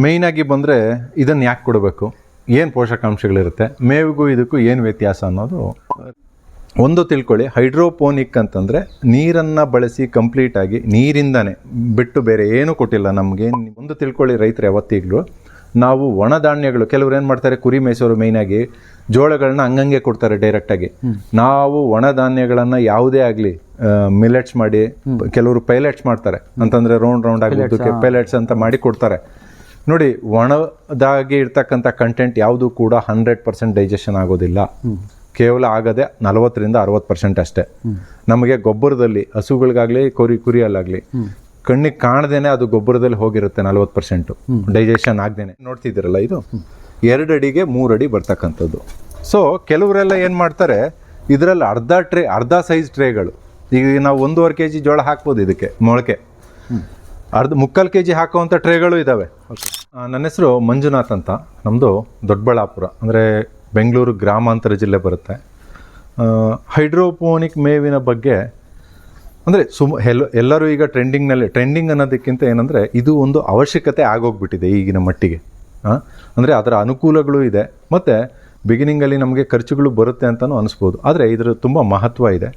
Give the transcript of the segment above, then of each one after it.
ಮೇಯ್ನಾಗಿ ಬಂದರೆ ಇದನ್ನು ಯಾಕೆ ಕೊಡಬೇಕು? ಏನು ಪೋಷಕಾಂಶಗಳಿರುತ್ತೆ? ಮೇವಿಗೂ ಇದಕ್ಕೂ ಏನು ವ್ಯತ್ಯಾಸ ಅನ್ನೋದು ಒಂದು ತಿಳ್ಕೊಳ್ಳಿ. ಹೈಡ್ರೋಪೋನಿಕ್ ಅಂತಂದರೆ ನೀರನ್ನು ಬಳಸಿ ಕಂಪ್ಲೀಟಾಗಿ ನೀರಿಂದನೇ ಬಿಟ್ಟು ಬೇರೆ ಏನೂ ಕೊಟ್ಟಿಲ್ಲ ನಮಗೆ. ಒಂದು ತಿಳ್ಕೊಳ್ಳಿ ರೈತರು ಯಾವತ್ತಿಗ್ಲೂ. ನಾವು ಒಣ ಧಾನ್ಯಗಳು ಕೆಲವ್ರು ಏನು ಮಾಡ್ತಾರೆ? ಕುರಿ ಮೇಯಿಸೋರು ಮೇಯ್ನಾಗಿ ಜೋಳಗಳನ್ನ ಹಂಗಂಗೆ ಕೊಡ್ತಾರೆ ಡೈರೆಕ್ಟಾಗಿ ನಾವು ಒಣ ಧಾನ್ಯಗಳನ್ನು ಯಾವುದೇ ಆಗಲಿ ಮಿಲೆಟ್ಸ್ ಮಾಡಿ ಕೆಲವರು ಪೈಲೆಟ್ಸ್ ಮಾಡ್ತಾರೆ. ಅಂತಂದ್ರೆ ರೌಂಡ್ ರೌಂಡ್ ಆಗಿ ಪೈಲೆಟ್ಸ್ ಅಂತ ಮಾಡಿ ಕೊಡ್ತಾರೆ. ನೋಡಿ ಒಣದಾಗಿ ಇರ್ತಕ್ಕಂಥ ಕಂಟೆಂಟ್ ಯಾವುದು ಕೂಡ ಹಂಡ್ರೆಡ್ ಪರ್ಸೆಂಟ್ ಡೈಜೆಷನ್ ಆಗೋದಿಲ್ಲ. ಕೇವಲ ಆಗದೆ ನಲವತ್ತರಿಂದ ಅರವತ್ತು ಪರ್ಸೆಂಟ್ ಅಷ್ಟೇ. ನಮಗೆ ಗೊಬ್ಬರದಲ್ಲಿ ಹಸುಗಳಿಗಾಗಲಿ ಕುರಿ ಕುರಿಯಲ್ಲಾಗಲಿ ಕಣ್ಣಿಗೆ ಕಾಣದೇನೆ ಅದು ಗೊಬ್ಬರದಲ್ಲಿ ಹೋಗಿರುತ್ತೆ ನಲವತ್ತು ಪರ್ಸೆಂಟು ಡೈಜೆಷನ್ ಆಗದೇನೆ. ನೋಡ್ತಿದ್ದೀರಲ್ಲ ಇದು? ಎರಡು ಅಡಿಗೆ ಮೂರು ಅಡಿ ಬರ್ತಕ್ಕಂಥದ್ದು. ಸೊ ಕೆಲವರೆಲ್ಲ ಏನು ಮಾಡ್ತಾರೆ ಇದರಲ್ಲಿ ಅರ್ಧ ಟ್ರೇ ಅರ್ಧ ಸೈಜ್ ಟ್ರೇಗಳು ಈಗ ನಾವು ಒಂದೂವರೆ ಕೆ ಜಿ ಜೋಳ ಹಾಕ್ಬೋದು ಇದಕ್ಕೆ ಮೊಳಕೆ. ಅರ್ಧ ಮುಕ್ಕಾಲು ಕೆ ಜಿ ಹಾಕುವಂಥ ಟ್ರೇಗಳು ಇದ್ದಾವೆ ನನ್ನ ಹೆಸರು ಮಂಜುನಾಥ್ ಅಂತ. ನಮ್ಮದು ದೊಡ್ಡಬಳ್ಳಾಪುರ, ಅಂದರೆ ಬೆಂಗಳೂರು ಗ್ರಾಮಾಂತರ ಜಿಲ್ಲೆ ಬರುತ್ತೆ. ಹೈಡ್ರೋಪೋನಿಕ್ ಮೇವಿನ ಬಗ್ಗೆ, ಅಂದರೆ ಸುಮ್ ಎಲ್ಲ ಎಲ್ಲರೂ ಈಗ ಟ್ರೆಂಡಿಂಗ್ನಲ್ಲಿ ಟ್ರೆಂಡಿಂಗ್ ಅನ್ನೋದಕ್ಕಿಂತ ಏನಂದರೆ ಇದು ಒಂದು ಅವಶ್ಯಕತೆ ಆಗೋಗ್ಬಿಟ್ಟಿದೆ ಈಗಿನ ಮಟ್ಟಿಗೆ. ಅಂದರೆ ಅದರ ಅನುಕೂಲಗಳು ಇದೆ, ಮತ್ತು ಬಿಗಿನಿಂಗಲ್ಲಿ ನಮಗೆ ಖರ್ಚುಗಳು ಬರುತ್ತೆ ಅಂತಲೂ ಅನಿಸ್ಬೋದು. ಆದರೆ ಇದರ ತುಂಬ ಮಹತ್ವ ಇದೆ.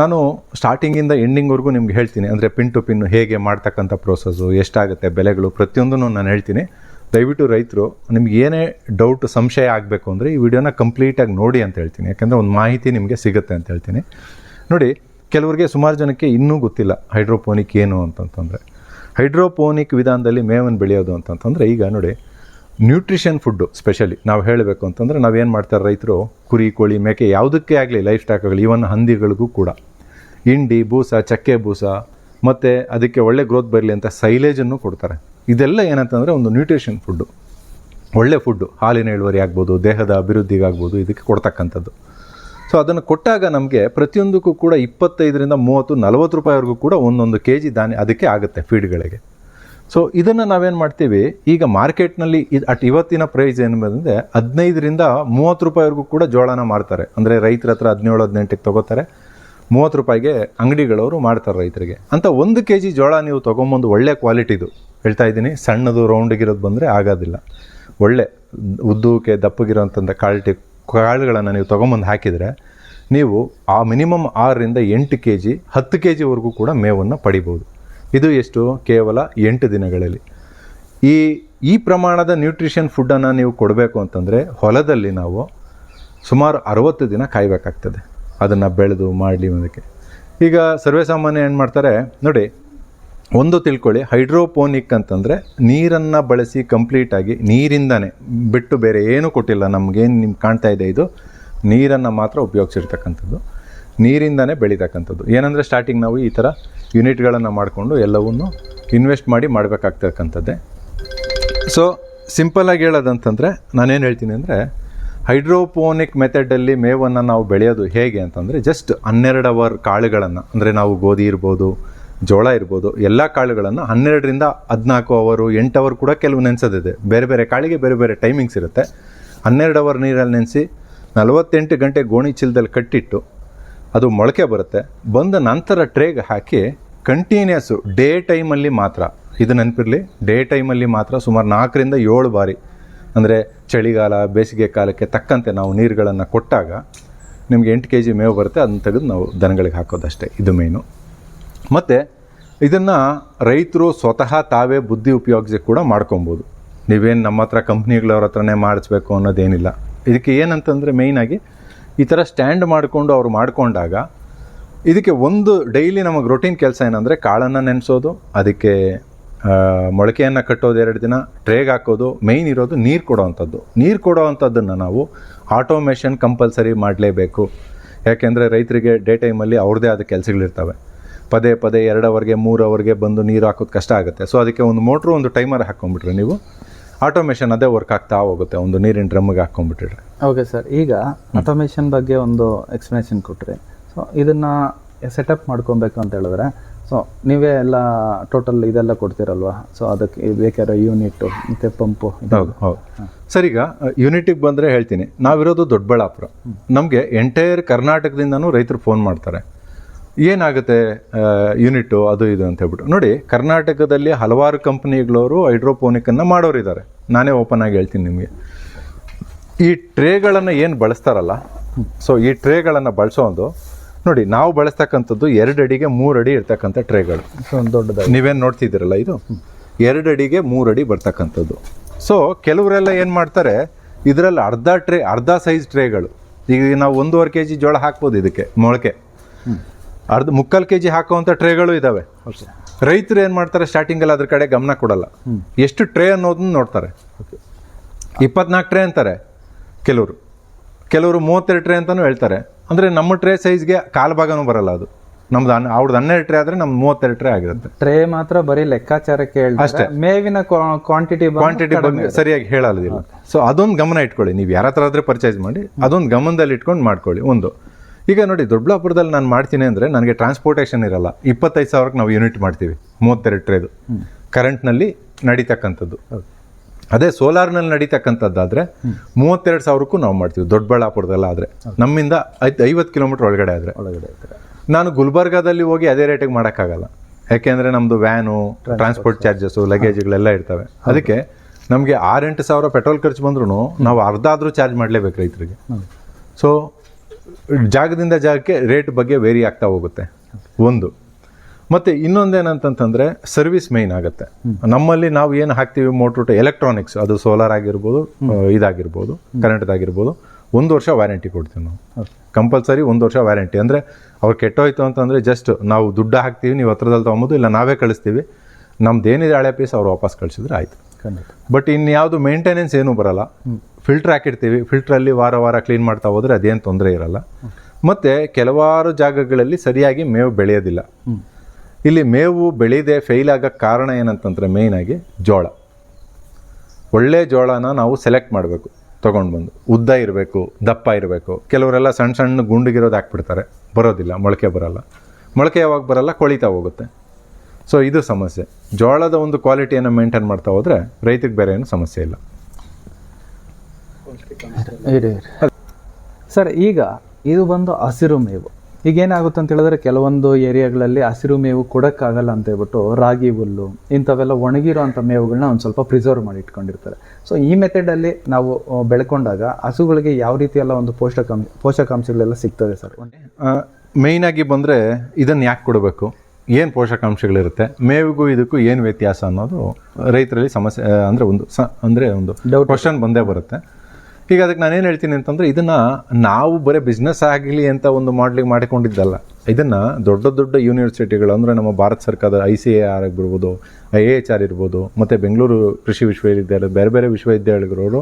ನಾನು ಸ್ಟಾರ್ಟಿಂಗಿಂದ ಎಂಡಿಂಗ್ವರೆಗೂ ನಿಮ್ಗೆ ಹೇಳ್ತೀನಿ. ಅಂದರೆ ಪಿನ್ ಟು ಪಿನ್ ಹೇಗೆ ಮಾಡ್ತಕ್ಕಂಥ ಪ್ರೋಸೆಸ್ಸು ಎಷ್ಟಾಗುತ್ತೆ, ಬೆಲೆಗಳು, ಪ್ರತಿಯೊಂದನ್ನು ನಾನು ಹೇಳ್ತೀನಿ. ದಯವಿಟ್ಟು ರೈತರು, ನಿಮ್ಗೆ ಏನೇ ಡೌಟ್ ಸಂಶಯ ಆಗಬೇಕು ಅಂದರೆ ಈ ವಿಡಿಯೋನ ಕಂಪ್ಲೀಟಾಗಿ ನೋಡಿ ಅಂತ ಹೇಳ್ತೀನಿ. ಯಾಕಂದರೆ ಒಂದು ಮಾಹಿತಿ ನಿಮಗೆ ಸಿಗುತ್ತೆ ಅಂತ ಹೇಳ್ತೀನಿ. ನೋಡಿ, ಕೆಲವರಿಗೆ ಸುಮಾರು ಜನಕ್ಕೆ ಇನ್ನೂ ಗೊತ್ತಿಲ್ಲ ಹೈಡ್ರೋಪೋನಿಕ್ ಏನು ಅಂತಂತಂದರೆ. ಹೈಡ್ರೋಪೋನಿಕ್ ವಿಧಾನದಲ್ಲಿ ಮೇವನ್ನು ಬೆಳೆಯೋದು ಅಂತಂತಂದರೆ ಈಗ ನೋಡಿ ನ್ಯೂಟ್ರಿಷನ್ ಫುಡ್ಡು ಸ್ಪೆಷಲಿ ನಾವು ಹೇಳಬೇಕು ಅಂತಂದರೆ ನಾವೇನು ಮಾಡ್ತಾರೆ ರೈತರು? ಕುರಿ, ಕೋಳಿ, ಮೇಕೆ ಯಾವುದಕ್ಕೆ ಆಗಲಿ ಲೈಫ್ ಸ್ಟಾಕ್ಗಳು ಇವನ್ ಹಂದಿಗಳಿಗೂ ಕೂಡ. ಇಂಡಿ ಬೂಸ, ಚಕ್ಕೆ ಬೂಸ, ಮತ್ತು ಅದಕ್ಕೆ ಒಳ್ಳೆ ಗ್ರೋತ್ ಬರಲಿ ಅಂತ ಸೈಲೇಜನ್ನು ಕೊಡ್ತಾರೆ. ಇದೆಲ್ಲ ಏನಂತಂದರೆ ಒಂದು ನ್ಯೂಟ್ರಿಷನ್ ಫುಡ್ಡು. ಒಳ್ಳೆ ಫುಡ್ಡು, ಹಾಲಿನ ಇಳುವರಿ ಆಗ್ಬೋದು, ದೇಹದ ಅಭಿವೃದ್ಧಿಗಾಗ್ಬೋದು, ಇದಕ್ಕೆ ಕೊಡ್ತಕ್ಕಂಥದ್ದು. ಸೊ ಅದನ್ನು ಕೊಟ್ಟಾಗ ನಮಗೆ ಪ್ರತಿಯೊಂದಕ್ಕೂ ಕೂಡ ಇಪ್ಪತ್ತೈದರಿಂದ ಮೂವತ್ತು, ನಲವತ್ತು ರೂಪಾಯಿವರೆಗೂ ಕೂಡ ಒಂದೊಂದು ಕೆ ಜಿ ಅದಕ್ಕೆ ಆಗುತ್ತೆ ಫೀಡ್ಗಳಿಗೆ ಸೊ ಇದನ್ನು ನಾವೇನು ಮಾಡ್ತೀವಿ? ಈಗ ಮಾರ್ಕೆಟ್ನಲ್ಲಿ ಇದು, ಅಟ್ ಇವತ್ತಿನ ಪ್ರೈಸ್ ಏನು ಬಂದರೆ ಹದಿನೈದರಿಂದ ಮೂವತ್ತು ರೂಪಾಯಿವರೆಗೂ ಕೂಡ ಜೋಳನ ಮಾರ್ತಾರೆ. ಅಂದರೆ ರೈತರ ಹತ್ರ ಹದಿನೇಳು ಹದಿನೆಂಟಕ್ಕೆ ತೊಗೋತಾರೆ. ಮೂವತ್ತು ರೂಪಾಯಿಗೆ ಅಂಗಡಿಗಳವರು ಮಾಡ್ತಾರೆ ರೈತರಿಗೆ. ಅಂತ ಒಂದು ಕೆ ಜಿ ಜೋಳ ನೀವು ತೊಗೊಂಬಂದು ಒಳ್ಳೆ ಕ್ವಾಲಿಟಿದು ಹೇಳ್ತಾ ಇದ್ದೀನಿ, ಸಣ್ಣದು ರೌಂಡಿಗಿರೋದು ಬಂದರೆ ಆಗೋದಿಲ್ಲ. ಒಳ್ಳೆ ಉದ್ದಕ್ಕೆ ದಪ್ಪಗಿರೋಂಥ ಕ್ವಾಲಿಟಿ ಕಾಳುಗಳನ್ನು ನೀವು ತೊಗೊಂಬಂದು ಹಾಕಿದರೆ ನೀವು ಆ ಮಿನಿಮಮ್ ಆರರಿಂದ ಎಂಟು ಕೆ ಜಿ ಹತ್ತು ಕೆ ಜಿವರೆಗೂ ಕೂಡ ಮೇವನ್ನು ಪಡಿಬೋದು. ಇದು ಎಷ್ಟು? ಕೇವಲ ಎಂಟು ದಿನಗಳಲ್ಲಿ. ಈ ಈ ಪ್ರಮಾಣದ ನ್ಯೂಟ್ರಿಷನ್ ಫುಡ್ಡನ್ನು ನೀವು ಕೊಡಬೇಕು ಅಂತಂದರೆ ಹೊಲದಲ್ಲಿ ನಾವು ಸುಮಾರು ಅರವತ್ತು ದಿನ ಕಾಯಬೇಕಾಗ್ತದೆ. ಅದನ್ನು ಬೆಳೆದು ಮಾಡಲಿ ಅದಕ್ಕೆ ಈಗ ಸರ್ವೇಸಾಮಾನ್ಯ ಏನು ಮಾಡ್ತಾರೆ? ನೋಡಿ, ಒಂದು ತಿಳ್ಕೊಳ್ಳಿ. ಹೈಡ್ರೋಪೋನಿಕ್ ಅಂತಂದರೆ ನೀರನ್ನು ಬಳಸಿ ಕಂಪ್ಲೀಟಾಗಿ ನೀರಿಂದನೇ ಬಿಟ್ಟು ಬೇರೆ ಏನೂ ಕೊಟ್ಟಿಲ್ಲ. ನಮಗೇನು ನಿಮ್ಗೆ ಕಾಣ್ತಾ ಇದೆ ಇದು? ನೀರನ್ನು ಮಾತ್ರ ಉಪಯೋಗಿಸಿರ್ತಕ್ಕಂಥದ್ದು. ನೀರಿಂದನೇ ಬೆಳೀತಕ್ಕಂಥದ್ದು. ಏನಂದರೆ ಸ್ಟಾರ್ಟಿಂಗ್ ನಾವು ಈ ಥರ ಯೂನಿಟ್ಗಳನ್ನು ಮಾಡಿಕೊಂಡು ಎಲ್ಲವನ್ನೂ ಇನ್ವೆಸ್ಟ್ ಮಾಡಿ ಮಾಡಬೇಕಾಗ್ತಕ್ಕಂಥದ್ದೇ. ಸೊ ಸಿಂಪಲಾಗಿ ಹೇಳೋದಂತಂದರೆ ನಾನೇನು ಹೇಳ್ತೀನಿ ಅಂದರೆ ಹೈಡ್ರೋಪೋನಿಕ್ ಮೆಥಡಲ್ಲಿ ಮೇವನ್ನು ನಾವು ಬೆಳೆಯೋದು ಹೇಗೆ ಅಂತಂದರೆ ಜಸ್ಟ್ ಹನ್ನೆರಡು ಅವರ್ ಕಾಳುಗಳನ್ನು, ಅಂದರೆ ನಾವು ಗೋಧಿ ಇರ್ಬೋದು, ಜೋಳ ಇರ್ಬೋದು, ಎಲ್ಲ ಕಾಳುಗಳನ್ನು ಹನ್ನೆರಡರಿಂದ ಹದಿನಾಲ್ಕು ಅವರು ಎಂಟು ಅವರ್ ಕೂಡ ಕೆಲವು ನೆನೆಸೋದಿದೆ. ಬೇರೆ ಬೇರೆ ಕಾಳಿಗೆ ಬೇರೆ ಬೇರೆ ಟೈಮಿಂಗ್ಸ್ ಇರುತ್ತೆ. ಹನ್ನೆರಡು ಅವರ್ ನೀರಲ್ಲಿ ನೆನೆಸಿ ನಲವತ್ತೆಂಟು ಗಂಟೆ ಗೋಣಿ ಚೀಲದಲ್ಲಿ ಕಟ್ಟಿಟ್ಟು ಅದು ಮೊಳಕೆ ಬರುತ್ತೆ. ಬಂದ ನಂತರ ಟ್ರೇಗೆ ಹಾಕಿ ಕಂಟಿನ್ಯೂಸು ಡೇ ಟೈಮಲ್ಲಿ ಮಾತ್ರ. ಇದು ನೆನಪಿರಲಿ? ಡೇ ಟೈಮಲ್ಲಿ ಮಾತ್ರ ಸುಮಾರು ನಾಲ್ಕರಿಂದ ಏಳು ಬಾರಿ. ಅಂದರೆ ಚಳಿಗಾಲ, ಬೇಸಿಗೆ ಕಾಲಕ್ಕೆ ತಕ್ಕಂತೆ ನಾವು ನೀರುಗಳನ್ನು ಕೊಟ್ಟಾಗ ನಿಮಗೆ ಎಂಟು ಕೆ ಜಿ ಮೇವು ಬರುತ್ತೆ, ಅದನ್ನ ತೆಗೆದು ನಾವು ದನಗಳಿಗೆ ಹಾಕೋದಷ್ಟೇ. ಇದು ಮೇಯ್ನು ಮತ್ತು ಇದನ್ನು ರೈತರು ಸ್ವತಃ ತಾವೇ ಬುದ್ಧಿ ಉಪಯೋಗಿಸಿ ಕೂಡ ಮಾಡ್ಕೊಬೋದು. ನೀವೇನು ನಮ್ಮ ಹತ್ರ ಕಂಪ್ನಿಗಳವ್ರ ಹತ್ರನೇ ಮಾಡಿಸ್ಬೇಕು ಅನ್ನೋದೇನಿಲ್ಲ. ಇದಕ್ಕೆ ಏನಂತಂದರೆ ಮೇಯ್ನಾಗಿ ಈ ಥರ ಸ್ಟ್ಯಾಂಡ್ ಮಾಡಿಕೊಂಡು ಅವ್ರು ಮಾಡಿಕೊಂಡಾಗ ಇದಕ್ಕೆ ಒಂದು ಡೈಲಿ ನಮಗೆ ರೊಟೀನ್ ಕೆಲಸ ಏನಂದರೆ ಕಾಳನ್ನು ನೆನೆಸೋದು, ಅದಕ್ಕೆ ಮೊಳಕೆಯನ್ನು ಕಟ್ಟೋದು ಎರಡು ದಿನ ಟ್ರೇಗೆ ಹಾಕೋದು ಮೇಯ್ನ್ ಇರೋದು ನೀರು ಕೊಡೋವಂಥದ್ದು. ನೀರು ಕೊಡೋವಂಥದ್ದನ್ನು ನಾವು ಆಟೋಮೇಷನ್ ಕಂಪಲ್ಸರಿ ಮಾಡಲೇಬೇಕು. ಯಾಕೆಂದರೆ ರೈತರಿಗೆ ಡೇ ಟೈಮಲ್ಲಿ ಅವ್ರದ್ದೇ ಆದ ಕೆಲಸಗಳಿರ್ತವೆ. ಪದೇ ಪದೇ ಎರಡು ಅವರ್ಗೆ ಮೂರು ಅವರ್ಗೆ ಬಂದು ನೀರು ಹಾಕೋದು ಕಷ್ಟ ಆಗುತ್ತೆ. ಸೊ ಅದಕ್ಕೆ ಒಂದು ಮೋಟ್ರು ಒಂದು ಟೈಮರ್ ಹಾಕ್ಕೊಂಬಿಟ್ರೆ ನೀವು ಆಟೋಮೇಷನ್ ಅದೇ ವರ್ಕ್ ಆಗ್ತಾ ಹೋಗುತ್ತೆ. ಒಂದು ನೀರಿನ ಡ್ರಮ್ಗೆ ಹಾಕ್ಕೊಂಬಿಟ್ರೆ ಓಕೆ ಸರ್ ಈಗ ಆಟೋಮೇಷನ್ ಬಗ್ಗೆ ಒಂದು ಎಕ್ಸ್ಪ್ಲನೇಷನ್ ಕೊಟ್ರಿ. ಸೊ ಇದನ್ನು ಸೆಟಪ್ ಮಾಡ್ಕೊಬೇಕು ಅಂತ ಹೇಳಿದ್ರೆ ಸೊ ನೀವೇ ಎಲ್ಲ ಟೋಟಲ್ ಇದೆಲ್ಲ ಕೊಡ್ತೀರಲ್ವಾ? ಸೊ ಅದಕ್ಕೆ ಬೇಕಾದ್ರೆ ಯೂನಿಟ್ಟು ಮತ್ತು ಪಂಪು ಹೌದು ಹೌದು. ಸರ್ ಈಗ ಯೂನಿಟಿಗೆ ಬಂದರೆ ಹೇಳ್ತೀನಿ. ನಾವಿರೋದು ದೊಡ್ಡಬಳ್ಳಾಪುರ. ನಮಗೆ ಎಂಟೈರ್ ಕರ್ನಾಟಕದಿಂದನೂ ರೈತರು ಫೋನ್ ಮಾಡ್ತಾರೆ. ಏನಾಗುತ್ತೆ ಯೂನಿಟು ಅದು ಇದು ಅಂತ ಹೇಳ್ಬಿಟ್ಟು. ನೋಡಿ ಕರ್ನಾಟಕದಲ್ಲಿ ಹಲವಾರು ಕಂಪ್ನಿಗಳವರು ಹೈಡ್ರೋಪೋನಿಕನ್ನು ಮಾಡೋರಿದ್ದಾರೆ. ನಾನೇ ಓಪನ್ ಆಗಿ ಹೇಳ್ತೀನಿ ನಿಮಗೆ. ಈ ಟ್ರೇಗಳನ್ನು ಏನು ಬಳಸ್ತಾರಲ್ಲ? ಸೊ ಈ ಟ್ರೇಗಳನ್ನು ಬಳಸೋದು ನೋಡಿ ನಾವು ಬಳಸ್ತಕ್ಕಂಥದ್ದು ಎರಡು ಅಡಿಗೆ ಮೂರು ಅಡಿ ಇರ್ತಕ್ಕಂಥ ಟ್ರೇಗಳು. ಸೊ ಒಂದು ದೊಡ್ಡದಾಗಿ. ನೀವೇನು ನೋಡ್ತಿದ್ದೀರಲ್ಲ ಇದು? ಎರಡು ಅಡಿಗೆ ಮೂರು ಅಡಿ ಬರ್ತಕ್ಕಂಥದ್ದು. ಸೊ ಕೆಲವರೆಲ್ಲ ಏನು ಮಾಡ್ತಾರೆ ಇದರಲ್ಲಿ ಅರ್ಧ ಟ್ರೇ ಅರ್ಧ ಸೈಜ್ ಟ್ರೇಗಳು. ಈಗ ನಾವು ಒಂದೂವರೆ ಕೆ ಜಿ ಜೋಳ ಹಾಕ್ಬೋದು ಇದಕ್ಕೆ ಮೊಳಕೆ. ಅರ್ಧ ಮುಕ್ಕಾಲು ಕೆ ಜಿ ಹಾಕುವಂಥ ಟ್ರೇಗಳು ಇದ್ದಾವೆ ರೈತರು ಏನು ಮಾಡ್ತಾರೆ ಸ್ಟಾರ್ಟಿಂಗಲ್ಲಿ ಅದ್ರ ಕಡೆ ಗಮನ ಕೊಡಲ್ಲ. ಎಷ್ಟು ಟ್ರೇ ಅನ್ನೋದನ್ನ ನೋಡ್ತಾರೆ. ಇಪ್ಪತ್ನಾಲ್ಕು ಟ್ರೇ ಅಂತಾರೆ. ಕೆಲವರು. ಕೆಲವರು ಮೂವತ್ತೆರಡು ಟ್ರೇ ಅಂತಲೂ ಹೇಳ್ತಾರೆ. ಅಂದರೆ ನಮ್ಮ ಟ್ರೇ ಸೈಜ್ಗೆ ಕಾಲು ಭಾಗನೂ ಬರಲ್ಲ ಅದು. ನಮ್ದು ಅನ್ನ ಅವ್ರದ್ದು ಹನ್ನೆರಡು ಟ್ರೇ ಆದರೆ ನಮ್ಮ ಮೂವತ್ತೆರಡು ಟ್ರೇ ಆಗಿರುತ್ತೆ. ಟ್ರೇ ಮಾತ್ರ ಬರೀ ಲೆಕ್ಕಾಚಾರಕ್ಕೆ ಅಷ್ಟೇ. ಮೇವಿನ ಕ್ವಾಂಟಿಟಿ ಕ್ವಾಂಟಿಟಿ ಬಗ್ಗೆ ಸರಿಯಾಗಿ ಹೇಳಲ್ಲ ಸೊ ಅದೊಂದು ಗಮನ ಇಟ್ಕೊಳ್ಳಿ. ನೀವು ಯಾರ ಹತ್ರ ಆದರೆ ಪರ್ಚೇಸ್ ಮಾಡಿ ಅದೊಂದು ಗಮನದಲ್ಲಿ ಇಟ್ಕೊಂಡು ಮಾಡ್ಕೊಳ್ಳಿ. ಒಂದು. ಈಗ ನೋಡಿ ದೊಡ್ಡಬಳ್ಳಾಪುರದಲ್ಲಿ ನಾನು ಮಾಡ್ತೀನಿ ಅಂದರೆ ನನಗೆ ಟ್ರಾನ್ಸ್ಪೋರ್ಟೇಷನ್ ಇರಲ್ಲ. ಇಪ್ಪತ್ತೈದು ಸಾವಿರಕ್ಕೆ ನಾವು ಯೂನಿಟ್ ಮಾಡ್ತೀವಿ. ಮೂವತ್ತೆರಡು ಟ್ರೇದು. ಕರೆಂಟ್ನಲ್ಲಿ ನಡೀತಕ್ಕಂಥದ್ದು. ಅದೇ ಸೋಲಾರ್ನಲ್ಲಿ ನಡೀತಕ್ಕಂಥದ್ದಾದರೆ ಮೂವತ್ತೆರಡು ಸಾವಿರಕ್ಕೂ ನಾವು ಮಾಡ್ತೀವಿ. ದೊಡ್ಡಬಳ್ಳಾಪುರದಲ್ಲ ಆದರೆ. ನಮ್ಮಿಂದ ಐದು ಐವತ್ತು ಕಿಲೋಮೀಟರ್ ಒಳಗಡೆ ಆದರೆ. ಒಳಗಡೆ ನಾನು ಗುಲ್ಬರ್ಗಾದಲ್ಲಿ ಹೋಗಿ ಅದೇ ರೇಟಿಗೆ ಮಾಡೋಕ್ಕಾಗಲ್ಲ. ಯಾಕೆಂದರೆ ನಮ್ಮದು ವ್ಯಾನು ಟ್ರಾನ್ಸ್ಪೋರ್ಟ್ ಚಾರ್ಜಸ್ಸು ಲಗೇಜ್ಗಳೆಲ್ಲ ಇರ್ತವೆ. ಅದಕ್ಕೆ ನಮಗೆ ಆರೆಂಟು ಸಾವಿರ ಪೆಟ್ರೋಲ್ ಖರ್ಚು ಬಂದ್ರೂ ನಾವು ಅರ್ಧ ಆದರೂ ಚಾರ್ಜ್ ಮಾಡಲೇಬೇಕು ರೈತರಿಗೆ. ಸೊ ಜಾಗದಿಂದ ಜಾಗಕ್ಕೆ ರೇಟ್ ಬಗ್ಗೆ ವೇರಿ ಆಗ್ತಾ ಹೋಗುತ್ತೆ. ಒಂದು. ಮತ್ತು ಇನ್ನೊಂದೇನಂತಂತಂದರೆ ಸರ್ವಿಸ್ ಮೈನ್ ಆಗುತ್ತೆ. ನಮ್ಮಲ್ಲಿ ನಾವು ಏನು ಹಾಕ್ತೀವಿ ಟು ಎಲೆಕ್ಟ್ರಾನಿಕ್ಸ್ ಅದು ಸೋಲಾರ್ ಆಗಿರ್ಬೋದು ಇದಾಗಿರ್ಬೋದು ಕರೆಂಟ್ದಾಗಿರ್ಬೋದು ಒಂದು ವರ್ಷ ವ್ಯಾರಂಟಿ ಕೊಡ್ತೀವಿ ನಾವು. ಕಂಪಲ್ಸರಿ ಒಂದು ವರ್ಷ ವ್ಯಾರಂಟಿ ಅಂದರೆ ಅವ್ರು ಕೆಟ್ಟೋಯ್ತು ಅಂತಂದರೆ ಜಸ್ಟ್ ನಾವು ದುಡ್ಡು ಹಾಕ್ತೀವಿ ನೀವು ಹತ್ರದಲ್ಲಿ ತೊಗೊಂಬೋದು ಇಲ್ಲ ನಾವೇ ಕಳಿಸ್ತೀವಿ. ನಮ್ದು ಏನಿದೆ ಹಳೆ ಪೀಸ್ ಅವ್ರು ವಾಪಸ್ ಕಳಿಸಿದ್ರೆ ಆಯಿತು. ಬಟ್ ಇನ್ಯಾವುದು ಮೇಂಟೆನೆನ್ಸ್ ಏನೂ ಬರಲ್ಲ. ಫಿಲ್ಟರ್ ಹಾಕಿರ್ತೀವಿ. ಫಿಲ್ಟ್ರಲ್ಲಿ ವಾರ ವಾರ ಕ್ಲೀನ್ ಮಾಡ್ತಾ ಹೋದರೆ ಅದೇನು ತೊಂದರೆ ಇರಲ್ಲ. ಮತ್ತು ಕೆಲವಾರು ಜಾಗಗಳಲ್ಲಿ ಸರಿಯಾಗಿ ಮೇವು ಬೆಳೆಯೋದಿಲ್ಲ. ಇಲ್ಲಿ ಮೇವು ಬೆಳೀದೆ ಫೇಲ್ ಆಗೋಕ್ಕೆ ಕಾರಣ ಏನಂತಂದರೆ ಮೇಯ್ನಾಗಿ ಜೋಳ. ಒಳ್ಳೆ ಜೋಳನ ನಾವು ಸೆಲೆಕ್ಟ್ ಮಾಡಬೇಕು, ತೊಗೊಂಡು ಬಂದು. ಉದ್ದ ಇರಬೇಕು, ದಪ್ಪ ಇರಬೇಕು. ಕೆಲವರೆಲ್ಲ ಸಣ್ಣ ಸಣ್ಣ ಗುಂಡಿಗಿರೋದು ಹಾಕ್ಬಿಡ್ತಾರೆ. ಬರೋದಿಲ್ಲ, ಮೊಳಕೆ ಬರೋಲ್ಲ. ಮೊಳಕೆ ಯಾವಾಗ ಬರಲ್ಲ, ಕೊಳಿತಾ ಹೋಗುತ್ತೆ. ಸೊ ಇದು ಸಮಸ್ಯೆ. ಜೋಳದ ಒಂದು ಕ್ವಾಲಿಟಿಯನ್ನು ಮೇಂಟೈನ್ ಮಾಡ್ತಾ ಹೋದರೆ ರೈತರಿಗೆ ಬೇರೆ ಏನು ಸಮಸ್ಯೆ ಇಲ್ಲ. ಸರ್, ಈಗ ಇದು ಬಂದು ಹಸಿರು ಮೇವು. ಈಗ ಏನಾಗುತ್ತೆ ಅಂತ ಹೇಳಿದ್ರೆ ಕೆಲವೊಂದು ಏರಿಯಾಗಳಲ್ಲಿ ಹಸಿರು ಮೇವು ಕೊಡೋಕ್ಕಾಗಲ್ಲ ಅಂತ ಹೇಳ್ಬಿಟ್ಟು ರಾಗಿ ಹುಲ್ಲು ಇಂಥವೆಲ್ಲ ಒಣಗಿರೋಂಥ ಮೇವುಗಳನ್ನ ಒಂದು ಸ್ವಲ್ಪ ಪ್ರಿಸರ್ವ್ ಮಾಡಿ ಇಟ್ಕೊಂಡಿರ್ತಾರೆ. ಸೊ ಈ ಮೆಥಡಲ್ಲಿ ನಾವು ಬೆಳ್ಕೊಂಡಾಗ ಹಸುಗಳಿಗೆ ಯಾವ ರೀತಿ ಎಲ್ಲ ಒಂದು ಪೋಷಕಾಂಶ ಪೋಷಕಾಂಶಗಳೆಲ್ಲ ಸಿಗ್ತದೆ ಸರ್? ಮೇಯ್ನಾಗಿ ಬಂದರೆ ಇದನ್ನು ಯಾಕೆ ಕೊಡಬೇಕು? ಏನು ಪೋಷಕಾಂಶಗಳಿರುತ್ತೆ? ಮೇವಿಗೂ ಇದಕ್ಕೂ ಏನು ವ್ಯತ್ಯಾಸ ಅನ್ನೋದು ರೈತರಲ್ಲಿ ಸಮಸ್ಯೆ ಅಂದರೆ ಒಂದು ಸ ಅಂದರೆ ಒಂದು ಡೌಟ್ ಕ್ವಶನ್ ಬಂದೇ ಬರುತ್ತೆ. ಈಗ ಅದಕ್ಕೆ ನಾನೇನು ಹೇಳ್ತೀನಿ ಅಂತಂದರೆ ಇದನ್ನು ನಾವು ಬರೀ ಬಿಸ್ನೆಸ್ ಆಗಲಿ ಅಂತ ಒಂದು ಮಾಡ್ಲಿಕ್ಕೆ ಮಾಡಿಕೊಂಡಿದ್ದಲ್ಲ. ಇದನ್ನು ದೊಡ್ಡ ದೊಡ್ಡ ಯೂನಿವರ್ಸಿಟಿಗಳು ಅಂದರೆ ನಮ್ಮ ಭಾರತ ಸರ್ಕಾರದ ಐ ಸಿ ಎ ಆರ್ ಆಗಿರ್ಬೋದು ಐ ಎ ಎಚ್ ಆರ್ ಇರ್ಬೋದು ಮತ್ತು ಬೆಂಗಳೂರು ಕೃಷಿ ವಿಶ್ವವಿದ್ಯಾಲಯ ಬೇರೆ ಬೇರೆ ವಿಶ್ವವಿದ್ಯಾಲಯಗಳವರು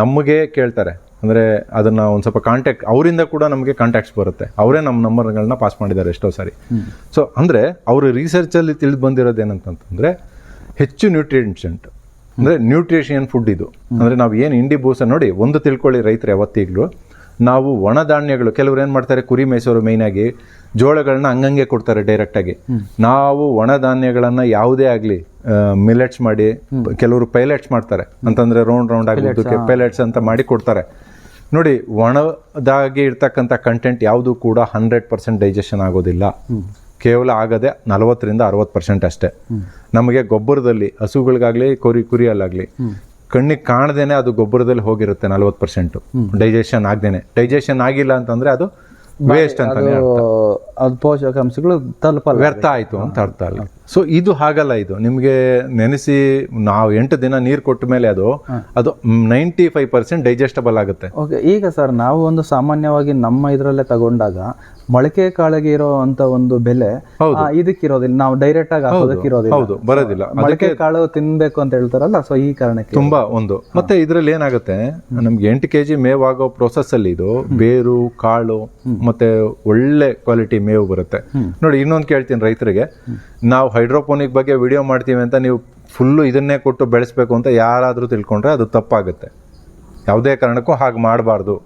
ನಮಗೆ ಕೇಳ್ತಾರೆ. ಅಂದರೆ ಅದನ್ನು ಒಂದು ಸ್ವಲ್ಪ ಕಾಂಟ್ಯಾಕ್ಟ್ ಅವರಿಂದ ಕೂಡ ನಮಗೆ ಕಾಂಟ್ಯಾಕ್ಟ್ಸ್ ಬರುತ್ತೆ. ಅವರೇ ನಮ್ಮ ನಂಬರ್ಗಳನ್ನ ಪಾಸ್ ಮಾಡಿದ್ದಾರೆ ಎಷ್ಟೋ ಸಾರಿ. ಸೊ ಅಂದರೆ ಅವರು ರಿಸರ್ಚಲ್ಲಿ ತಿಳಿದು ಬಂದಿರೋದು ಏನಂತಂತಂದರೆ ಹೆಚ್ಚು ನ್ಯೂಟ್ರಿಯೆಂಟ್ಸೆಂಟ್ ಅಂದರೆ ನ್ಯೂಟ್ರಿಷಿಯನ್ ಫುಡ್ ಇದು. ಅಂದರೆ ನಾವು ಏನು ಇಂಡಿ ಬೂಸ ನೋಡಿ ಒಂದು ತಿಳ್ಕೊಳ್ಳಿ ರೈತರು ಯಾವತ್ತಿಗ್ಲೂ ನಾವು ಒಣ ಧಾನ್ಯಗಳು ಕೆಲವ್ರು ಏನು ಮಾಡ್ತಾರೆ ಕುರಿ ಮೈಸೂರು ಮೇಯ್ನಾಗಿ ಜೋಳಗಳನ್ನ ಹಂಗಂಗೆ ಕೊಡ್ತಾರೆ ಡೈರೆಕ್ಟಾಗಿ ನಾವು ಒಣ ಧಾನ್ಯಗಳನ್ನು ಯಾವುದೇ ಆಗಲಿ ಮಿಲೆಟ್ಸ್ ಮಾಡಿ ಕೆಲವರು ಪೈಲೆಟ್ಸ್ ಮಾಡ್ತಾರೆ. ಅಂತಂದರೆ ರೌಂಡ್ ರೌಂಡ್ ಆಗಿ ಪೈಲೆಟ್ಸ್ ಅಂತ ಮಾಡಿ ಕೊಡ್ತಾರೆ. ನೋಡಿ ಒಣದಾಗಿ ಇರ್ತಕ್ಕಂಥ ಕಂಟೆಂಟ್ ಯಾವುದು ಕೂಡ ಹಂಡ್ರೆಡ್ ಪರ್ಸೆಂಟ್ ಡೈಜೆಷನ್ ಆಗೋದಿಲ್ಲ. ಕೇವಲ ಆಗದೆ ನಲವತ್ತರಿಂದ ಅರವತ್ತು ಪರ್ಸೆಂಟ್ ಅಷ್ಟೇ. ನಮಗೆ ಗೊಬ್ಬರದಲ್ಲಿ ಹಸುಗಳಿಗಾಗಲಿ ಕುರಿ ಕುರಿಯಲ್ಲಾಗಲಿ ಕಣ್ಣಿಗೆ ಕಾಣದೇನೆ ಅದು ಗೊಬ್ಬರದಲ್ಲಿ ಹೋಗಿರುತ್ತೆ ನಲವತ್ತು ಪರ್ಸೆಂಟು ಡೈಜೆಷನ್ ಆಗ್ದೇನೆ. ಡೈಜೆಷನ್ ಆಗಿಲ್ಲ ಅಂತಂದ್ರೆ ಅದು ವೇಸ್ಟ್ ಅಂತ. ಅದು ಪೋಷಕಾಂಶಗಳು ತಲುಪಲ್ಲ. ವ್ಯರ್ಥ ಆಯಿತು ಅಂತ ಅರ್ಥ ಅಲ್ಲ. ಸೊ ಇದು ಹಾಗಲ್ಲ ಇದು. ನಿಮಗೆ ನೆನೆಸಿ ನಾವು ಎಂಟು ದಿನ ನೀರು ಕೊಟ್ಟ ಮೇಲೆ ಅದು ಅದು ನೈಂಟಿ ಫೈವ್ ಪರ್ಸೆಂಟ್ ಡೈಜೆಸ್ಟಬಲ್ ಆಗುತ್ತೆ. ಓಕೆ ಈಗ ಸರ್ ನಾವು ಒಂದು ಸಾಮಾನ್ಯವಾಗಿ ನಮ್ಮ ಇದರಲ್ಲೇ ತಗೊಂಡಾಗ ಮೊಳಕೆ ಕಾಳಿಗೆ ಇರೋ ಅಂತ ಒಂದು ಬೆಲೆ ಇದಕ್ಕಿರೋದಿಲ್ಲ ನಾವು ಡೈರೆಕ್ಟ್ ಆಗಿ ಹಾಕೋದಕ್ಕಿರೋದಿಲ್ಲ ಹೌದು ಬರೋದಿಲ್ಲ. ಮೊಳಕೆ ಕಾಳು ತಿನ್ಬೇಕು ಅಂತ ಹೇಳ್ತಾರಲ್ಲ ಸೊ ಈ ಕಾರಣಕ್ಕೆ. ತುಂಬಾ ಒಂದು. ಮತ್ತೆ ಇದರಲ್ಲಿ ಏನಾಗುತ್ತೆ ನಮ್ಗೆ ಎಂಟು ಕೆಜಿ ಮೇವಾಗೋ ಪ್ರೊಸೆಸ್ ಅಲ್ಲಿ ಇದು ಬೇರು ಕಾಳು ಮತ್ತೆ ಒಳ್ಳೆ ಕ್ವಾಲಿಟಿ ಮೇವು ಬರುತ್ತೆ. ನೋಡಿ ಇನ್ನೊಂದು ಕೇಳ್ತೀನಿ ರೈತರಿಗೆ. ನಾವು ಹೈಡ್ರೋಪೋನಿಕ್ ಬಗ್ಗೆ ವಿಡಿಯೋ ಮಾಡ್ತೀವಿ ಅಂತ ನೀವು ಫುಲ್ಲು ಇದನ್ನೇ ಕೊಟ್ಟು ಬೆಳೆಸ್ಬೇಕು ಅಂತ ಯಾರಾದರೂ ತಿಳ್ಕೊಂಡ್ರೆ ಅದು ತಪ್ಪಾಗುತ್ತೆ. ಯಾವುದೇ ಕಾರಣಕ್ಕೂ ಹಾಗೆ ಮಾಡಬಾರ್ದು.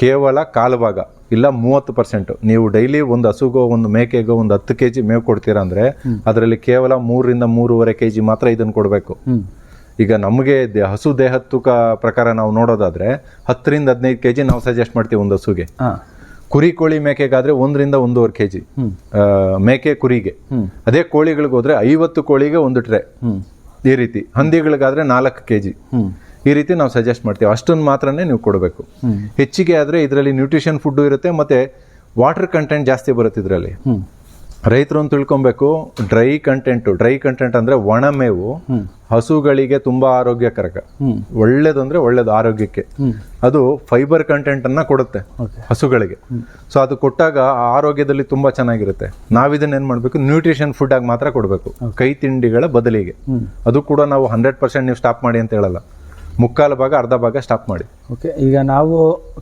ಕೇವಲ ಕಾಲು ಭಾಗ ಇಲ್ಲ ಮೂವತ್ತು ಪರ್ಸೆಂಟ್ ನೀವು ಡೈಲಿ ಒಂದು ಹಸುಗೋ ಒಂದು ಮೇಕೆಗೋ ಒಂದು ಹತ್ತು ಕೆ ಜಿ ಮೇವು ಕೊಡ್ತೀರಾ ಅಂದ್ರೆ ಅದರಲ್ಲಿ ಕೇವಲ ಮೂರರಿಂದ ಮೂರುವರೆ ಕೆ ಜಿ ಮಾತ್ರ ಇದನ್ನು ಕೊಡಬೇಕು. ಈಗ ನಮಗೆ ಹಸು ದೇಹದ ತೂಕ ಪ್ರಕಾರ ನಾವು ನೋಡೋದಾದ್ರೆ ಹತ್ತರಿಂದ ಹದಿನೈದು ಕೆ ಜಿ ನಾವು ಸಜೆಸ್ಟ್ ಮಾಡ್ತೀವಿ ಒಂದು ಹಸುಗೆ. ಕುರಿ ಕೋಳಿ ಮೇಕೆಗಾದ್ರೆ ಒಂದರಿಂದ ಒಂದೂವರೆ ಕೆ ಜಿ ಮೇಕೆ ಕುರಿಗೆ. ಅದೇ ಕೋಳಿಗಳಿಗೆ ಹೋದ್ರೆ ಐವತ್ತು ಕೋಳಿಗೆ ಒಂದು ಟ್ರೇ. ಈ ರೀತಿ. ಹಂದಿಗಳಿಗಾದ್ರೆ ನಾಲ್ಕು ಕೆ ಜಿ ಈ ರೀತಿ ನಾವು ಸಜೆಸ್ಟ್ ಮಾಡ್ತೀವಿ. ಅಷ್ಟೊಂದು ಮಾತ್ರನೇ ನೀವು ಕೊಡಬೇಕು. ಹೆಚ್ಚಿಗೆ ಆದರೆ ಇದರಲ್ಲಿ ನ್ಯೂಟ್ರಿಷನ್ ಫುಡ್ಡು ಇರುತ್ತೆ ಮತ್ತು ವಾಟರ್ ಕಂಟೆಂಟ್ ಜಾಸ್ತಿ ಬರುತ್ತೆ ಇದರಲ್ಲಿ. ರೈತರು ಅಂತ ತಿಳ್ಕೊಬೇಕು ಡ್ರೈ ಕಂಟೆಂಟು ಡ್ರೈ ಕಂಟೆಂಟ್ ಅಂದರೆ ಒಣ ಮೇವು ಹಸುಗಳಿಗೆ ತುಂಬ ಆರೋಗ್ಯಕರಕ. ಹ್ಮ್. ಒಳ್ಳೇದು ಅಂದರೆ ಒಳ್ಳೇದು ಆರೋಗ್ಯಕ್ಕೆ. ಅದು ಫೈಬರ್ ಕಂಟೆಂಟನ್ನು ಕೊಡುತ್ತೆ ಹಸುಗಳಿಗೆ. ಸೊ ಅದು ಕೊಟ್ಟಾಗ ಆರೋಗ್ಯದಲ್ಲಿ ತುಂಬ ಚೆನ್ನಾಗಿರುತ್ತೆ. ನಾವಿದನ್ನ ಏನು ಮಾಡಬೇಕು? ನ್ಯೂಟ್ರಿಷನ್ ಫುಡ್ ಆಗಿ ಮಾತ್ರ ಕೊಡಬೇಕು. ಕೈ ತಿಂಡಿಗಳ ಬದಲಿಗೆ. ಅದು ಕೂಡ ನಾವು ಹಂಡ್ರೆಡ್ ಪರ್ಸೆಂಟ್ ನೀವು ಸ್ಟಾಪ್ ಮಾಡಿ ಅಂತ ಹೇಳಲ್ಲ. ಮುಕ್ಕಾಲು ಭಾಗ ಅರ್ಧ ಭಾಗ ಸ್ಟಾಪ್ ಮಾಡಿ. ಓಕೆ ಈಗ ನಾವು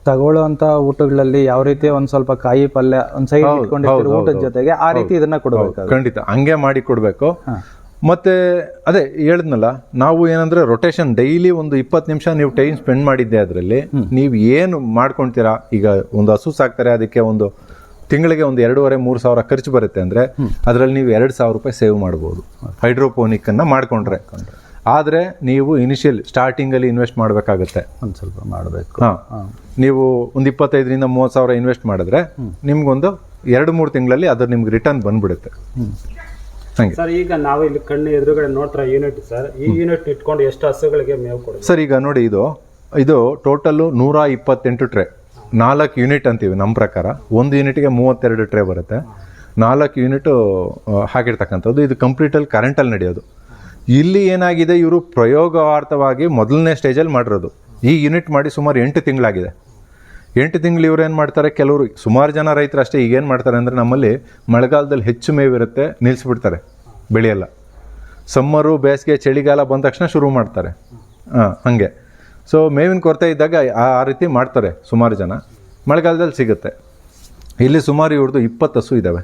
ತಗೊಳ್ಳುವಂತ ಊಟಗಳಲ್ಲಿ ಯಾವ ರೀತಿ ಒಂದ್ ಸ್ವಲ್ಪ ಕಾಯಿ ಪಲ್ಯ ಒಂದ್ ಸೈಡ್ ಇಟ್ಕೊಂಡಿರ್ತೀವಿ ಊಟದ ಜೊತೆಗೆ ಆ ರೀತಿ ಇದನ್ನ ಕೊಡಬೇಕು ಖಂಡಿತ ಹಂಗೆ ಮಾಡಿ ಕೊಡಬೇಕು. ಮತ್ತೆ ಅದೇ ಹೇಳಿದ್ನಲ್ಲ ನಾವು ಏನಂದ್ರೆ ರೊಟೇಷನ್ ಡೈಲಿ ಒಂದು ಇಪ್ಪತ್ತು ನಿಮಿಷ ನೀವು ಟೈಮ್ ಸ್ಪೆಂಡ್ ಮಾಡಿದ್ದೆ ಅದರಲ್ಲಿ ನೀವು ಏನು ಮಾಡ್ಕೊಳ್ತೀರಾ ಈಗ ಒಂದು ಹಸು ಸಾಕ್ತಾರೆ ಅದಕ್ಕೆ ಒಂದು ತಿಂಗಳಿಗೆ ಒಂದು ಎರಡೂವರೆ ಮೂರು ಸಾವಿರ ಖರ್ಚು ಬರುತ್ತೆ ಅಂದ್ರೆ ಅದರಲ್ಲಿ ನೀವು ಎರಡು ಸಾವಿರ ರೂಪಾಯಿ ಸೇವ್ ಮಾಡ್ಬೋದು. ಹೈಡ್ರೋಪೋನಿಕ್ ಅನ್ನ ಮಾಡ್ಕೊಂಡ್ರೆ. ಆದ್ರೆ ನೀವು ಇನಿಷಿಯಲ್ ಸ್ಟಾರ್ಟಿಂಗಲ್ಲಿ ಇನ್ವೆಸ್ಟ್ ಮಾಡಬೇಕಾಗುತ್ತೆ. ಒಂದು ಸ್ವಲ್ಪ ಮಾಡಬೇಕು. ಹಾಂ. ನೀವು ಒಂದು ಇಪ್ಪತ್ತೈದರಿಂದ ಮೂವತ್ತು ಸಾವಿರ ಇನ್ವೆಸ್ಟ್ ಮಾಡಿದ್ರೆ ನಿಮಗೊಂದು ಎರಡು ಮೂರು ತಿಂಗಳಲ್ಲಿ ಅದ್ರ ನಿಮ್ಗೆ ರಿಟರ್ನ್ ಬಂದ್ಬಿಡುತ್ತೆ. ಹಂಗೆ. ಸರ್ ಈಗ ನಾವು ಇಲ್ಲಿ ಕಣ್ಣು ಎದುರುಗಡೆ ನೋಡ್ತಾ ಯೂನಿಟ್ ಸರ್ ಈ ಯೂನಿಟ್ ಇಟ್ಕೊಂಡು ಎಷ್ಟು ಹಸುಗಳಿಗೆ ಮೇವು ಕೊಡಿ ಸರ್ ಈಗ ನೋಡಿ ಇದು ಇದು ಟೋಟಲ್ಲು ನೂರ ಇಪ್ಪತ್ತೆಂಟು ಟ್ರೇ ನಾಲ್ಕು ಯೂನಿಟ್ ಅಂತೀವಿ ನಮ್ಮ ಪ್ರಕಾರ. ಒಂದು ಯೂನಿಟ್ಗೆ ಮೂವತ್ತೆರಡು ಟ್ರೇ ಬರುತ್ತೆ. ನಾಲ್ಕು ಯೂನಿಟ್ ಹಾಕಿರ್ತಕ್ಕಂಥದ್ದು. ಇದು ಕಂಪ್ಲೀಟಲ್ಲಿ ಕರೆಂಟಲ್ಲಿ ನಡೆಯೋದು. ಇಲ್ಲಿ ಏನಾಗಿದೆ, ಇವರು ಪ್ರಯೋಗಾರ್ಥವಾಗಿ ಮೊದಲನೇ ಸ್ಟೇಜಲ್ಲಿ ಮಾಡಿರೋದು. ಈ ಯೂನಿಟ್ ಮಾಡಿ ಸುಮಾರು ಎಂಟು ತಿಂಗಳಾಗಿದೆ. ಎಂಟು ತಿಂಗಳು ಇವ್ರು ಏನು ಮಾಡ್ತಾರೆ, ಕೆಲವರು ಸುಮಾರು ಜನ ರೈತರು ಅಷ್ಟೇ ಈಗೇನು ಮಾಡ್ತಾರೆ ಅಂದರೆ ನಮ್ಮಲ್ಲಿ ಮಳೆಗಾಲದಲ್ಲಿ ಹೆಚ್ಚು ಮೇವಿರುತ್ತೆ ನಿಲ್ಲಿಸ್ಬಿಡ್ತಾರೆ ಬೆಳೆಯಲ್ಲ. ಸಮ್ಮರು ಬೇಸಿಗೆ, ಚಳಿಗಾಲ ಬಂದ ತಕ್ಷಣ ಶುರು ಮಾಡ್ತಾರೆ. ಹಾಂ, ಹಾಗೆ. ಸೊ ಮೇವಿನ ಕೊರತೆ ಇದ್ದಾಗ ಆ ರೀತಿ ಮಾಡ್ತಾರೆ ಸುಮಾರು ಜನ. ಮಳೆಗಾಲದಲ್ಲಿ ಸಿಗುತ್ತೆ. ಇಲ್ಲಿ ಸುಮಾರು ಇವ್ರದ್ದು ಇಪ್ಪತ್ತು ಹಸು ಇದ್ದಾವೆ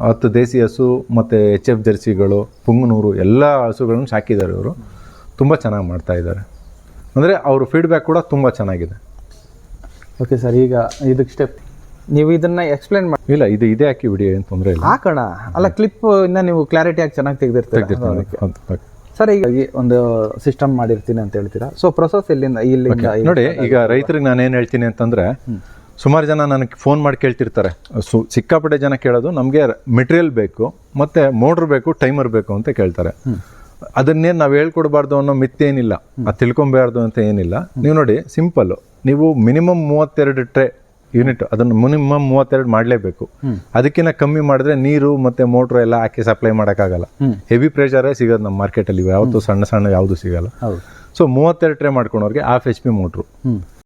ಹತ್ತು ದೇಸಿ ಹಸು ಮತ್ತು ಎಚ್ ಎಫ್ ಜರ್ಸಿಗಳು ಪುಂಗನೂರು ಎಲ್ಲ ಹಸುಗಳನ್ನು ಸಾಕಿದ್ದಾರೆ ಇವರು. ತುಂಬ ಚೆನ್ನಾಗಿ ಮಾಡ್ತಾ ಇದ್ದಾರೆ. ಅಂದರೆ ಅವ್ರ ಫೀಡ್ಬ್ಯಾಕ್ ಕೂಡ ತುಂಬ ಚೆನ್ನಾಗಿದೆ. ಓಕೆ ಸರ್ ಈಗ ಇದಕ್ಕೆ ಸ್ಟೆಪ್ ನೀವು ಇದನ್ನ ಎಕ್ಸ್ಪ್ಲೈನ್ ಮಾಡಿ ಇಲ್ಲ ಇದು ಇದೇ ಹಾಕಿ ಬಿಡಿ ಏನು ತೊಂದರೆ ಇಲ್ಲ. ಹಾಕೋಣ? ಅಲ್ಲ ಕ್ಲಿಪ್ ಇಂದ ನೀವು ಕ್ಲಾರಿಟಿ ಆಗಿ ಚೆನ್ನಾಗಿ ತೆಗೆದಿರ್ತೀರ. ಸರ್ ಈಗ ಒಂದು ಸಿಸ್ಟಮ್ ಮಾಡಿರ್ತೀನಿ ಅಂತ ಹೇಳ್ತೀರಾ? ಸೊ ಪ್ರೊಸೆಸ್ ಎಲ್ಲಿಂದ ಇಲ್ಲಿಂದ ಇಲ್ಲಿ- ನೋಡಿ ಈಗ ರೈತರಿಗೆ ನಾನು ಏನು ಹೇಳ್ತೀನಿ ಅಂತಂದ್ರೆ ಸುಮಾರು ಜನ ನನಗೆ ಫೋನ್ ಮಾಡಿ ಕೇಳ್ತಿರ್ತಾರೆ. ಸು ಸಿಕ್ಕಾಪಟ್ಟೆ ಜನ ಕೇಳೋದು ನಮಗೆ ಮೆಟೀರಿಯಲ್ ಬೇಕು ಮತ್ತು ಮೋಟ್ರ್ ಬೇಕು ಟೈಮರ್ ಬೇಕು ಅಂತ ಕೇಳ್ತಾರೆ. ಅದನ್ನೇನು ನಾವು ಹೇಳ್ಕೊಡ್ಬಾರ್ದು ಅನ್ನೋ ಮಿತ್ತೇನಿಲ್ಲ ಅದು ತಿಳ್ಕೊಬಾರ್ದು ಅಂತ ಏನಿಲ್ಲ. ನೀವು ನೋಡಿ ಸಿಂಪಲ್ಲು ನೀವು ಮಿನಿಮಮ್ ಮೂವತ್ತೆರಡು ಟ್ರೇ ಯೂನಿಟ್ ಅದನ್ನು ಮಿನಿಮಮ್ ಮೂವತ್ತೆರಡು ಮಾಡಲೇಬೇಕು. ಅದಕ್ಕಿಂತ ಕಮ್ಮಿ ಮಾಡಿದ್ರೆ ನೀರು ಮತ್ತು ಮೋಟ್ರ್ ಎಲ್ಲ ಹಾಕಿ ಸಪ್ಲೈ ಮಾಡೋಕ್ಕಾಗಲ್ಲ. ಹೆವಿ ಪ್ರೆಷರೇ ಸಿಗೋದು ನಮ್ಮ ಮಾರ್ಕೆಟಲ್ಲಿ ಯಾವತ್ತೂ ಸಣ್ಣ ಸಣ್ಣ ಯಾವುದು ಸಿಗಲ್ಲ. ಸೊ ಮೂವತ್ತೆರಡು ಟ್ರೇ ಮಾಡ್ಕೊಳೋರಿಗೆ ಹಾಫ್ ಎಚ್ ಪಿ ಮೋಟ್ರು